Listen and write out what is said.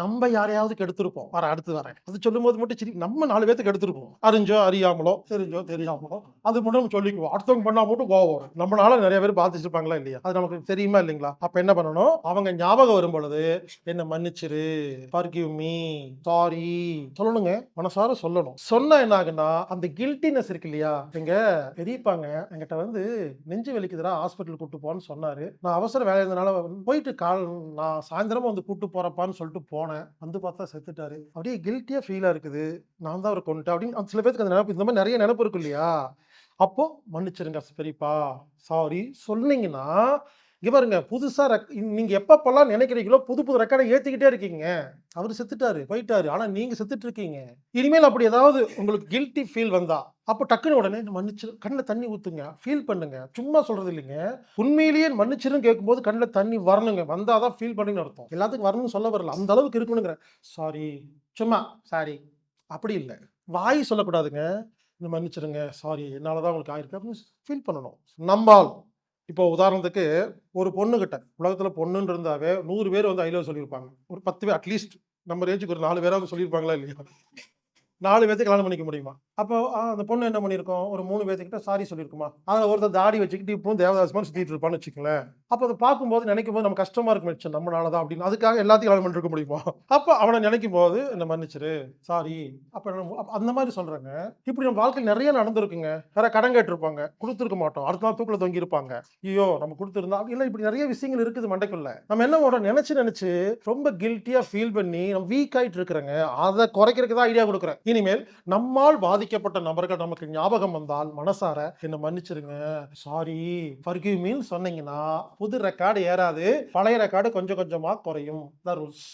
நம்ம யாரையாவது கெடுத்திருப்போம். வர அடுத்து வரேன் அது சொல்லும்போது மட்டும் சரி நம்ம நாலு பேர்த்துக்கு கெடுத்திருப்போம். அறிஞ்சோ அறியாமலோ தெரிஞ்சோ தெரியாமலோ அது மட்டும் நம்ம சொல்லிக்குவோம். அடுத்தவங்க பண்ணா மட்டும் கோவம் வரும். நம்மளால நிறைய பேர் பாதிச்சிருப்பாங்களா இல்லையா? அது நமக்கு தெரியுமா இல்லைங்களா? அப்ப என்ன பண்ணணும்? அவங்க ஞாபகம் வரும் பொழுது என்ன மன்னிச்சிரு. forgive மீ சாரி சொல்லணுங்க. மனசார சொல்லணும். சொன்னா என்ன ஆகுன்னா அந்த கில்ட்டினஸ் இருக்கு இல்லையா? எங்க பெரியப்பாங்க என்கிட்ட வந்து நெஞ்சு வலிக்குதுடா ஹாஸ்பிட்டல் கூட்டு போன்னு சொன்னாரு. நான் அவசர வேலை இருந்தனால போயிட்டு கால் நான் சாயந்தரமா வந்து கூட்டு போறப்பான்னு சொல்லிட்டு போனேன். வந்து பார்த்தா செத்துட்டாரு. அப்படியே கில்ட்டியாக ஃபீலாக இருக்குது. நான் தான் அவரை கொண்டுட்டேன் அப்படின்னு சில பேருக்கு அந்த நினைப்பு இந்த மாதிரி நிறைய நினைப்பு இருக்கு இல்லையா? அப்போ மன்னிச்சிருங்க பெரியப்பா. சாரி சொன்னீங்கன்னா இங்க பாருங்க புதுசாக ரெக் நீங்கள் எப்பப்பெல்லாம் நினைக்கிறீங்களோ புது புது ரெக்கார்டை ஏற்றிக்கிட்டே இருக்கீங்க. அவர் செத்துட்டாரு போயிட்டாரு. ஆனால் நீங்கள் செத்துட்டு இருக்கீங்க இனிமேல் அப்படி ஏதாவது உங்களுக்கு கில்ட்டி ஃபீல் வந்தா அப்போ டக்குன்னு உடனே மன்னிச்சு கண்ணில் தண்ணி ஊற்றுங்க ஃபீல் பண்ணுங்க. சும்மா சொல்கிறது இல்லைங்க. உண்மையிலேயே மன்னிச்சிருன்னு கேட்கும்போது கண்ணில் தண்ணி வரணுங்க. வந்தால் தான் ஃபீல் பண்ணுங்கன்னு அர்த்தம். எல்லாத்துக்கும் வரணும்னு சொல்ல வரல. அந்த அளவுக்கு இருக்கணுங்கிற சாரி சும்மா சாரி அப்படி இல்லை. வாய் சொல்லக்கூடாதுங்க. இந்த மன்னிச்சிருங்க. சாரி என்னால் தான் உங்களுக்கு ஆயிருக்கு. அப்படின்னு ஃபீல் பண்ணணும். நம்பால். இப்போ உதாரணத்துக்கு ஒரு பொண்ணுகிட்ட உலகத்துல பொண்ணுன்னு இருந்தாவே நூறு பேர் வந்து ஐலோ சொல்லியிருப்பாங்க. ஒரு பத்து பேர் அட்லீஸ்ட் நம்ம ரேஞ்சுக்கு ஒரு நாலு பேராவது சொல்லியிருப்பாங்களா இல்லையா? நாலு பேர்த்து கல்யாணம் பண்ணிக்க முடியுமா? அப்போ அந்த பொண்ணு என்ன பண்ணியிருக்கோம் ஒரு மூணு பேர்த்துக்கிட்ட சாரி சொல்லியிருக்குமா அதில் ஒருத்தர் தாடி வச்சுக்கிட்டு இப்போ தேவதாஸ் மாதிரி சுற்றிட்டு இருப்பான்னு வச்சுக்கோங்களேன். அப்போ அதை பார்க்கும்போது நினைக்கும் போது நம்ம கஷ்டமா இருக்கும். மிச்சம் நம்மளால தான் அப்படின்னு. அதுக்காக எல்லாத்தையும் கல்யாணம் பண்ணிருக்க முடியுமா? அப்போ அவனை நினைக்கும் போது என்ன மன்னிச்சிரு. சாரி அப்போ அந்த மாதிரி சொல்றேங்க. இப்படி நம்ம வாழ்க்கையில் நிறைய நடந்திருக்குங்க. வேற கடன் கேட்டிருப்பாங்க. கொடுத்துருக்க மாட்டோம். அடுத்த நாள் தூக்கில் தொங்கி இருப்பாங்க. ஐயோ நம்ம கொடுத்துருந்தா இல்லை இப்படி நிறைய விஷயங்கள் இருக்குது மண்டைக்குள்ள. நம்ம என்ன பண்ணுறோம் நினைச்சு நினைச்சு ரொம்ப கில்ட்டியா ஃபீல் பண்ணி நம்ம வீக் ஆயிட்டு இருக்கிறோங்க. அதை குறைக்கிறதுக்கு தான் ஐடியா கொடுக்குறேன். இனிமேல் நம்மால் பாதிக்கப்பட்ட நபர்கள் நமக்கு ஞாபகம் வந்தால் மனசார என்ன மன்னிச்சிருங்க. சாரி forgive மீன் சொன்னீங்கன்னா புது ரெக்கார்டு ஏறாது. பழைய ரெக்கார்டு கொஞ்சம் கொஞ்சமா குறையும். The rules